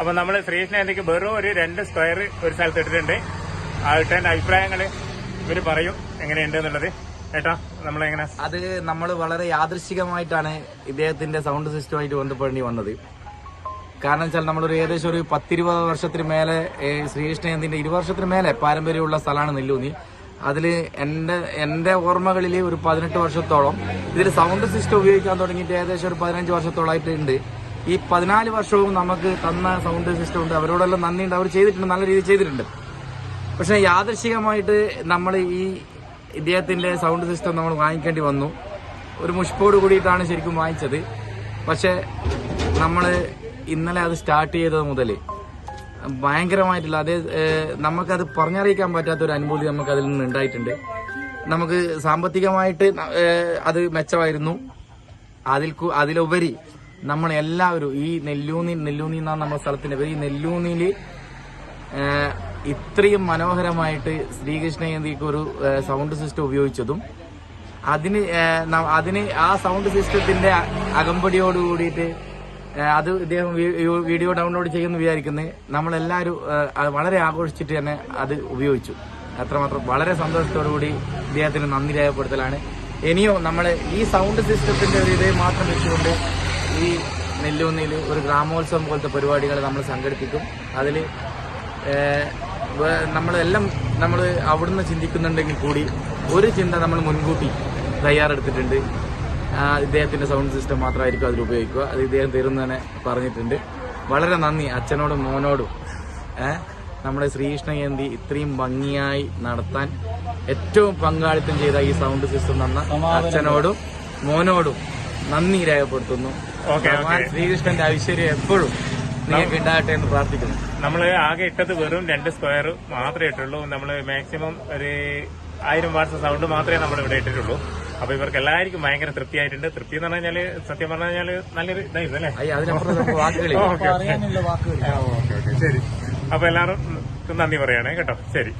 അപ്പൊ നമ്മൾ ശ്രീകൃഷ്ണേന്തിക്ക് വെറും ഒരു രണ്ട് സ്ക്വയർ ഒരു സ്ഥലത്ത് ഇട്ടിട്ടുണ്ട്. ആ ഇട്ടതിന്റെ അഭിപ്രായങ്ങൾ ഇവർ പറയും എങ്ങനെയുണ്ട് എന്നുള്ളത് ഏട്ടാ നമ്മളെങ്ങനെ? അത് നമ്മൾ വളരെ യാദൃശികമായിട്ടാണ് ഇദ്ദേഹത്തിന്റെ സൗണ്ട് സിസ്റ്റമായിട്ട് ബന്ധപ്പെടേണ്ടി വന്നത്. കാരണം വെച്ചാൽ നമ്മളൊരു ഏകദേശം ഒരു പത്തിരുപത് വർഷത്തിന് മേലെ ശ്രീകൃഷ്ണ ശ്രീകൃഷ്ണയന്തിന്റെ ഇരുപത് വർഷത്തിന് മേലെ പാരമ്പര്യമുള്ള സ്ഥലമാണ് നെല്ലൂന്നി. അതിൽ എന്റെ എന്റെ ഓർമ്മകളിൽ ഒരു പതിനെട്ട് വർഷത്തോളം ഇതിൽ സൗണ്ട് സിസ്റ്റം ഉപയോഗിക്കാൻ തുടങ്ങിയിട്ട് ഏകദേശം ഒരു പതിനഞ്ച് വർഷത്തോളമായിട്ടുണ്ട് ഈ പതിനാല് വർഷവും നമുക്ക് തന്ന സൗണ്ട് സിസ്റ്റം ഉണ്ട്. അവരോടെല്ലാം നന്ദിയുണ്ട്. അവർ ചെയ്തിട്ടുണ്ട്. നല്ല രീതിയിൽ ചെയ്തിട്ടുണ്ട്. പക്ഷേ യാദൃശികമായിട്ട് നമ്മൾ ഈ ഇദ്ദേഹത്തിന്റെ സൗണ്ട് സിസ്റ്റം നമ്മൾ വാങ്ങിക്കേണ്ടി വന്നു. ഒരു മുഷ്പോട് കൂടിയിട്ടാണ് ശരിക്കും വാങ്ങിച്ചത്. പക്ഷേ നമ്മൾ ഇന്നലെ അത് സ്റ്റാർട്ട് ചെയ്തത് മുതൽ ഭയങ്കരമായിട്ടുള്ള അതേ നമുക്കത് പറഞ്ഞറിയിക്കാൻ പറ്റാത്ത ഒരു അനുഭൂതി നമുക്ക് അതിൽ നിന്ന് ഉണ്ടായിട്ടുണ്ട്. നമുക്ക് സാമ്പത്തികമായിട്ട് അത് മെച്ചമായിരുന്നു. അതിൽ അതിലുപരി നമ്മൾ എല്ലാവരും ഈ നെല്ലൂന്നി നെല്ലൂന്നി എന്നാണ് നമ്മുടെ സ്ഥലത്തിന്റെ പേര്. ഈ നെല്ലൂന്നിയിൽ ഇത്രയും മനോഹരമായിട്ട് ശ്രീകൃഷ്ണയന്തിക്ക് ഒരു സൗണ്ട് സിസ്റ്റം ഉപയോഗിച്ചതും അതിന് അതിന് ആ സൗണ്ട് സിസ്റ്റത്തിന്റെ അകമ്പടിയോട് കൂടിയിട്ട് അത് ഇദ്ദേഹം വീഡിയോ ഡൗൺലോഡ് ചെയ്യുമെന്ന് വിചാരിക്കുന്നത് നമ്മളെല്ലാവരും വളരെ ആഘോഷിച്ചിട്ട് തന്നെ അത് ഉപയോഗിച്ചു. അത്രമാത്രം വളരെ സന്തോഷത്തോടു കൂടി ഇദ്ദേഹത്തിന് നന്ദി രേഖപ്പെടുത്തലാണ്. ഇനിയോ നമ്മൾ ഈ സൗണ്ട് സിസ്റ്റത്തിന്റെ ഒരു ഇതേ മാത്രം വെച്ചുകൊണ്ട് ഈ നെല്ലൂന്നിയിൽ ഒരു ഗ്രാമോത്സവം പോലത്തെ പരിപാടികൾ നമ്മൾ സംഘടിപ്പിക്കും. അതിൽ നമ്മളെല്ലാം നമ്മൾ അവിടുന്ന് ചിന്തിക്കുന്നുണ്ടെങ്കിൽ കൂടി ഒരു ചിന്ത നമ്മൾ മുൻകൂട്ടി തയ്യാറെടുത്തിട്ടുണ്ട്. ഇദ്ദേഹത്തിന്റെ സൗണ്ട് സിസ്റ്റം മാത്രമായിരിക്കും അതിൽ ഉപയോഗിക്കുക. അത് ഇദ്ദേഹം തരുന്നതന്നെ പറഞ്ഞിട്ടുണ്ട്. വളരെ നന്ദി അച്ഛനോടും മോനോടും. നമ്മുടെ ശ്രീകൃഷ്ണ ജയന്തി ഇത്രയും ഭംഗിയായി നടത്താൻ ഏറ്റവും പങ്കാളിത്തം ചെയ്ത ഈ സൗണ്ട് സിസ്റ്റം തന്ന അച്ഛനോടും മോനോടും. നന്ദി രേഖപ്പെടുത്തുന്നു. ഓക്കെ, ഭഗവാൻ ശ്രീകൃഷ്ണന്റെ ഐശ്വര്യം എപ്പോഴും നിങ്ങൾക്ക് ഉണ്ടാകട്ടെ എന്ന് പ്രാർത്ഥിക്കുന്നു. നമ്മൾ ആകെ ഇട്ടത് വെറും രണ്ട് സ്ക്വയർ മാത്രമേ ഇട്ടുള്ളൂ. നമ്മൾ മാക്സിമം ഒരു ആയിരം വാട്സ് സൗണ്ട് മാത്രമേ നമ്മൾ ഇവിടെ ഇട്ടിട്ടുള്ളൂ. അപ്പൊ ഇവർക്ക് എല്ലാവർക്കും ഭയങ്കര തൃപ്തിയായിട്ടുണ്ട്. തൃപ്തി എന്ന് പറഞ്ഞാൽ സത്യം പറഞ്ഞു കഴിഞ്ഞാൽ നല്ലൊരു ഇതായിരുന്നു അല്ലേ? Okay okay. ശരി. അപ്പൊ എല്ലാവരും നന്ദി പറയണേ കേട്ടോ. ശരി.